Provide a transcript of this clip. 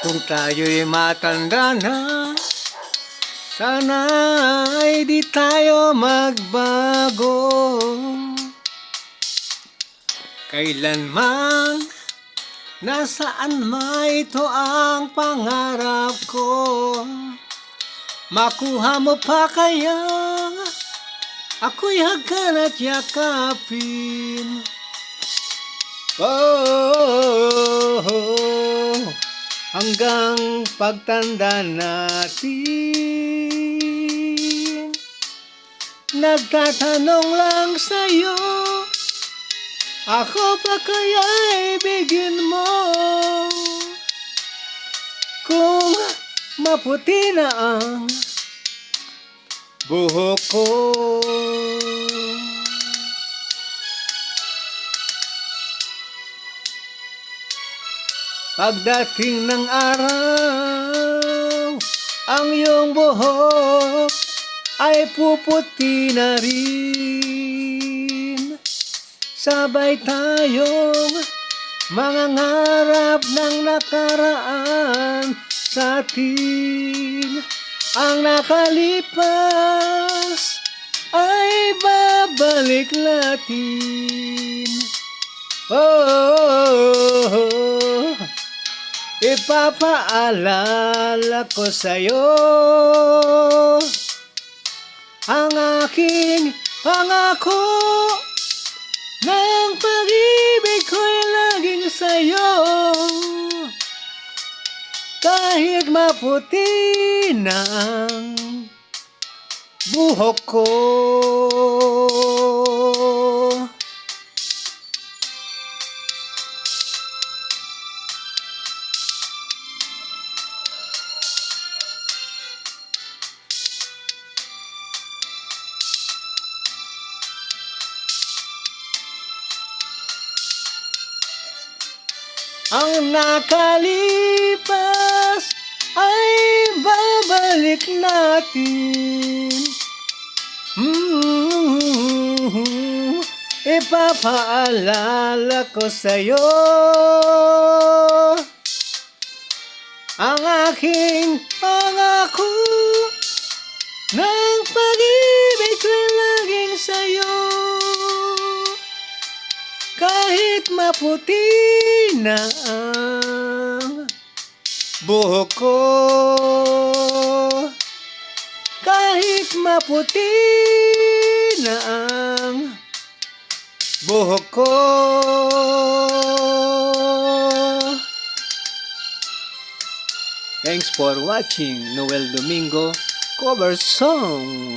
Kung tayo'y matanda na Sana ay di tayo magbago. Kailanman Nasaan ma ito ang pangarap ko? Makuha mo pa kaya? Ako'y hagkan at yakapin. Oh, hanggang pagtanda natin. Nagtatanong lang sa'yo Ako pa kaya ibigin mo? Kung maputi na ang buhok ko Pagdating ng araw, ang iyong buhok ay puputi na rin. Sabay tayong mga ngarap ng nakaraan sa atin. Ang nakalipas ay babalik natin. Oh, ipapaalala ko sa'yo ang aking pangako ng pag-ibig ko'y laging sa'yo kahit maputi na ang buhok ko. Ang nakalipas ay babalik natin. Mm, ipapaalala ko sa'yo ang aking pangako ng pag-ibig ko'y laging sa'yo. Kahit maputi na ang buhok ko Kahit maputi na ang buhok ko Thanks for watching Noel Domingo cover song.